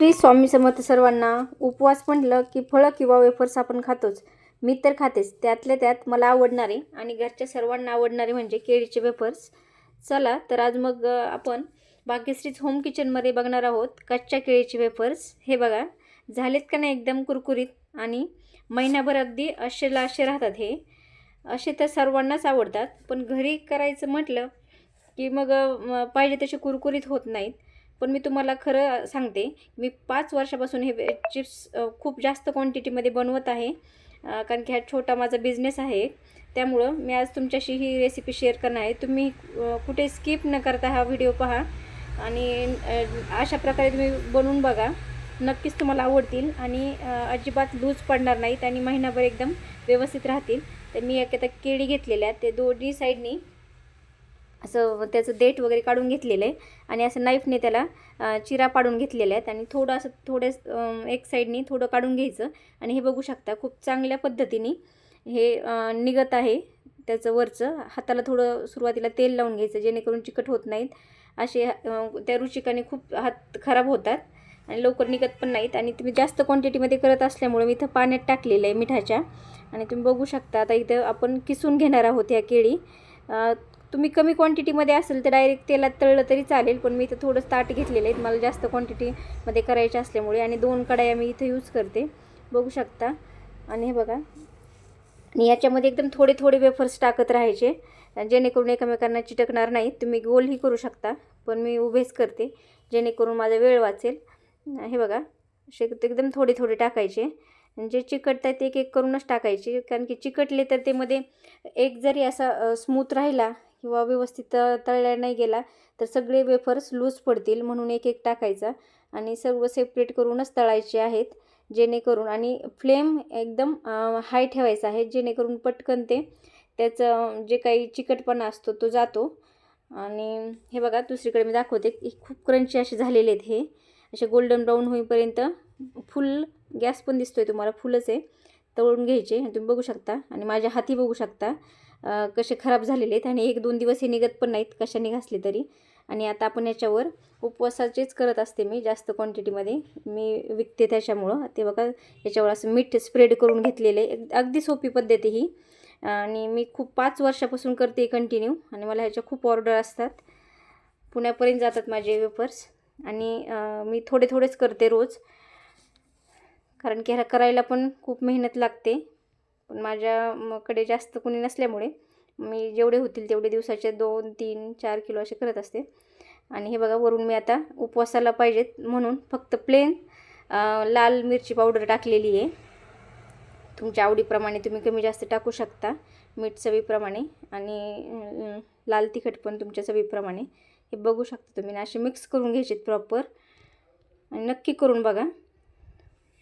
श्री स्वामी समर्थ सर्वांना उपवास म्हटलं की फळं किंवा वेफर्स आपण खातोच. मी तर खातेच. त्यातल्या त्यात मला आवडणारे आणि घरच्या सर्वांना आवडणारे म्हणजे केळीचे वेफर्स. चला तर आज मग आपण भाग्यश्रीच होम किचनमध्ये बघणार आहोत कच्च्या केळीचे वेफर्स. हे बघा झालेत का नाही एकदम कुरकुरीत आणि महिनाभर अगदी असेला असे राहतात हे. असे तर सर्वांनाच आवडतात. पण घरी करायचं म्हटलं की मग पाहिजे तसे कुरकुरीत होत नाहीत. पण मी तुम्हाला खरं सांगते मी पाच वर्षापासून हे चिप्स खूप जास्त क्वांटिटीमध्ये बनवत आहे. कारण की हा छोटा माझा बिझनेस आहे. त्यामुळं मी आज तुमच्याशी ही रेसिपी शेअर करणार आहे. तुम्ही कुठे स्किप न करता हा व्हिडिओ पहा. आणि अशा प्रकारे तुम्ही बनवून बघा. नक्कीच तुम्हाला आवडतील आणि अजिबात लूज पडणार नाहीत आणि महिनाभर एकदम व्यवस्थित राहतील. तर मी एक आता केळी घेतलेल्या आहेत. ते दोन्ही साईडनी असं त्याचं देठ वगैरे काढून घेतलेलं आहे. आणि असं नाईफने त्याला चिरा पाडून घेतलेल्या आहेत. आणि थोडं असं थोडे एक साईडनी थोडं काढून घ्यायचं. आणि हे बघू शकता खूप चांगल्या पद्धतीने हे निघत आहे त्याचं वरचं. हाताला थोडं सुरुवातीला तेल लावून घ्यायचं जेणेकरून चिकट होत नाहीत. असे त्या रुचिकाने खूप हात खराब होतात. आणि लवकर निघत पण नाहीत. आणि तुम्ही जास्त क्वांटिटीमध्ये करत असल्यामुळे मी इथं पाण्यात टाकलेलं आहे मिठाच्या. आणि तुम्ही बघू शकता आता इथं आपण किसून घेणार आहोत ह्या केळी. तुम्ही कमी क्वांटिटीमध्ये असेल तर डायरेक्ट तेलात तळलं तरी चालेल पण मी इथं थोडं ताट घेतलेलं आहे. मला जास्त क्वांटिटीमध्ये करायचे असल्यामुळे आणि दोन कढाया मी इथं यूज करते. बघू शकता. आणि हे बघा. आणि याच्यामध्ये एकदम थोडे थोडे वेफर्स टाकत राहायचे. जेणेकरून एकमेकांना चिटकणार नाहीत. तुम्ही गोलही करू शकता पण मी उभेच करते. जेणेकरून माझा वेळ वाचेल. हे बघा. असे एकदम थोडे थोडे टाकायचे. जे जे आहे ते एक एक करूनच टाकायचे. कारण की चिकटले तर ते मध्ये एक जरी असा स्मूथ राहिला किंवा व्यवस्थित तळल्या नाही गेला तर सगळे वेफर्स लूज पडतील म्हणून एक एक टाकायचा आणि सर्व सेपरेट करूनच तळायचे आहेत जेणेकरून आणि फ्लेम एकदम हाय ठेवायचा आहे जेणेकरून पटकन ते त्याचं जे काही चिकटपणा असतो तो जातो. आणि हे बघा दुसरीकडे मी दाखवते की खूप क्रंची असे झालेले आहेत हे. असे गोल्डन ब्राऊन होईपर्यंत फुल गॅस पण दिसतोय तुम्हाला फुलच आहे. तळून घ्यायचे आणि तुम्ही बघू शकता आणि माझ्या हाती बघू शकता. कसे खराब झालेले आहेत आणि एक दोन दिवस हे निघत पण नाहीत कशाने घासले तरी. आणि आता आपण याच्यावर उपवासाचेच करत असते मी जास्त क्वांटिटीमध्ये मी विकते त्याच्यामुळं. ते बघा याच्यावर असं मीठ स्प्रेड करून घेतलेलं आहे. अगदी सोपी पद्धत ही. आणि मी खूप पाच वर्षापासून करते कंटिन्यू आणि मला ह्याच्या खूप ऑर्डर असतात. पुण्यापर्यंत जातात माझे वेफर्स आणि मी थोडे थोडेच करते रोज. कारण की ह्याला करायला पण खूप मेहनत लागते. पण माझ्या जास्त कुणी नसल्यामुळे मी जेवढे होतील तेवढे दिवसाचे दोन तीन चार किलो असे करत असते. आणि हे बघा वरून मी आता उपवासाला पाहिजेत म्हणून फक्त प्लेन लाल मिरची पावडर टाकलेली आहे. तुमच्या आवडीप्रमाणे तुम्ही कमी जास्त टाकू शकता मीठ चवीप्रमाणे आणि लाल तिखट पण तुमच्या चवीप्रमाणे. हे बघू शकता तुम्ही असे मिक्स करून घ्यायचे प्रॉपर आणि नक्की करून बघा.